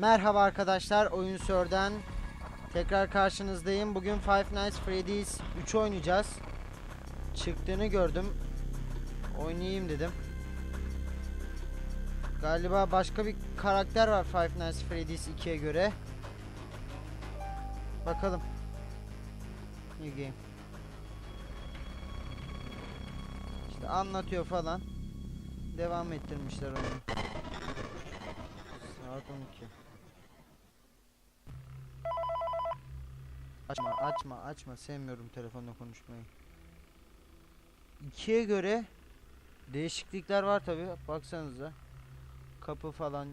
Merhaba arkadaşlar, Oyun Sör'den tekrar karşınızdayım. Bugün Five Nights Freddy's 3 oynayacağız. Çıktığını gördüm. Oynayayım dedim. Galiba başka bir karakter var Five Nights Freddy's 2'ye göre. Bakalım. New game. İşte anlatıyor falan. Devam ettirmişler onu. Saat 12. Açma, açma, açma. Sevmiyorum telefonla konuşmayı. 2'ye göre değişiklikler var tabi. Baksanıza. Kapı falan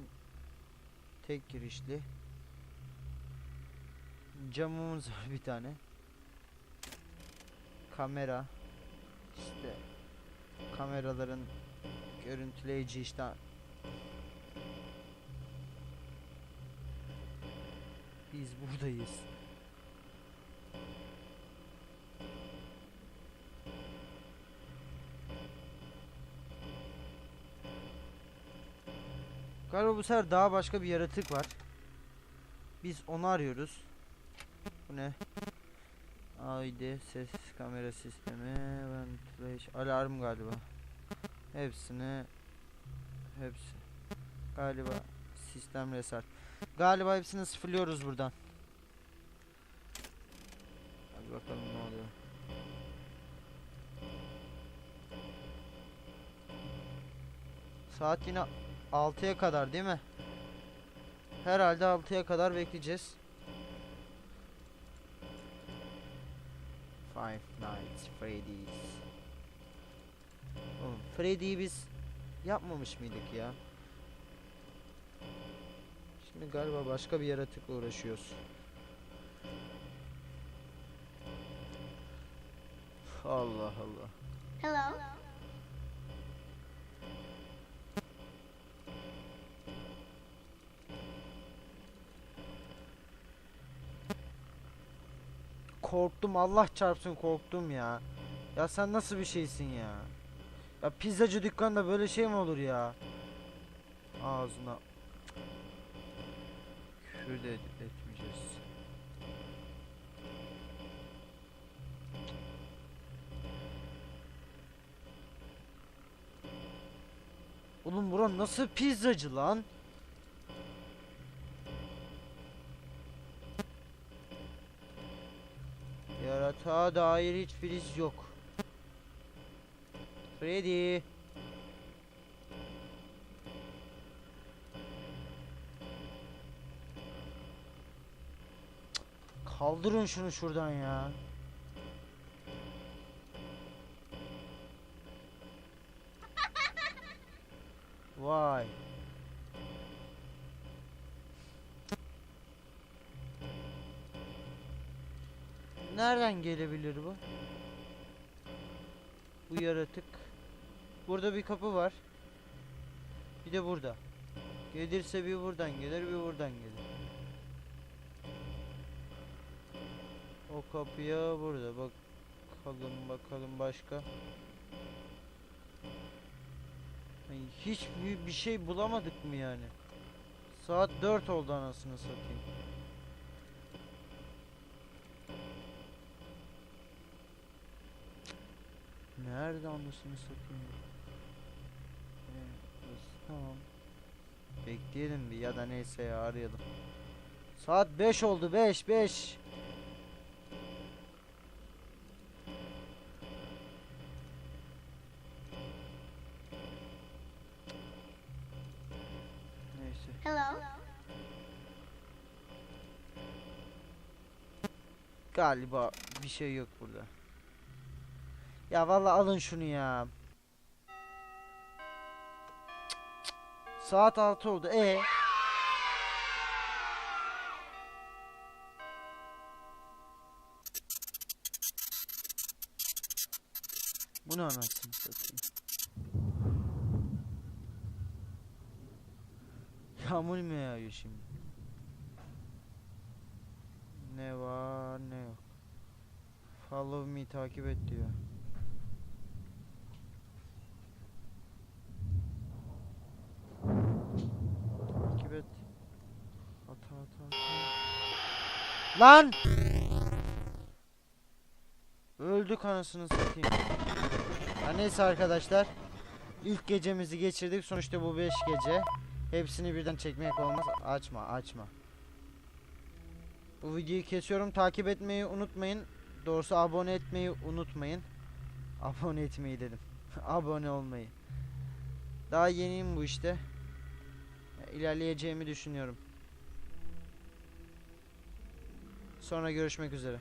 tek girişli. Camımız var bir tane. Kamera. İşte kameraların görüntüleyici işte Biz buradayız. Galiba bu sefer daha başka bir yaratık var. Biz onu arıyoruz. Bu ne? ID ses kamera sistemi ventilation alarm galiba. Hepsini hepsi galiba sistem restart. Galiba hepsini sıfırlıyoruz buradan. Hadi bakalım ne oluyor. Saat yine 6'ya kadar değil mi? Herhalde 6'ya kadar bekleyeceğiz. Five Nights Freddy's. Oğlum Freddy'yi biz yapmamış mıydık ya? Şimdi galiba başka bir yaratıkla uğraşıyoruz. Allah Allah. Hello. Korktum Allah çarpsın korktum ya. Ya sen nasıl bir şeysin ya? Ya pizzacı dükkanında böyle şey mi olur ya? Ağzına. Küfür de et- etmeyeceğiz. Oğlum buran nasıl pizzacı lan? Yaratığa dair hiç filiz yok. Freddy. Kaldırın şunu şuradan ya. Vay. Nereden gelebilir bu? Bu yaratık. Burada bir kapı var. Bir de burada. Gelirse bir buradan gelir, bir buradan gelir. O kapıya burada bakalım bakalım başka. Ay, Hiç bir şey bulamadık mı yani? Saat 4 oldu anasını satayım. Nerede anasını satayım? Burası tamam. Bekleyelim bir ya da neyse ya arayalım. Saat 5 oldu 5 5. Neyse. Hello. Galiba bir şey yok burada. Ya vallahi alın şunu ya. Saat 6 oldu. E Bu ne anasını satayım? Yağmur mu yağıyor şimdi? Ne var ne yok. Follow me takip et diyor. Takip et. Lan! Öldük anasını satayım. Ya neyse arkadaşlar. İlk gecemizi geçirdik. Sonuçta bu 5 gece. Hepsini birden çekmek olmaz. Açma, açma. Bu videoyu kesiyorum. Takip etmeyi unutmayın. Doğrusu abone etmeyi unutmayın. Abone etmeyi dedim. abone olmayı. Daha yeniyim bu işte. İlerleyeceğimi düşünüyorum. Sonra görüşmek üzere.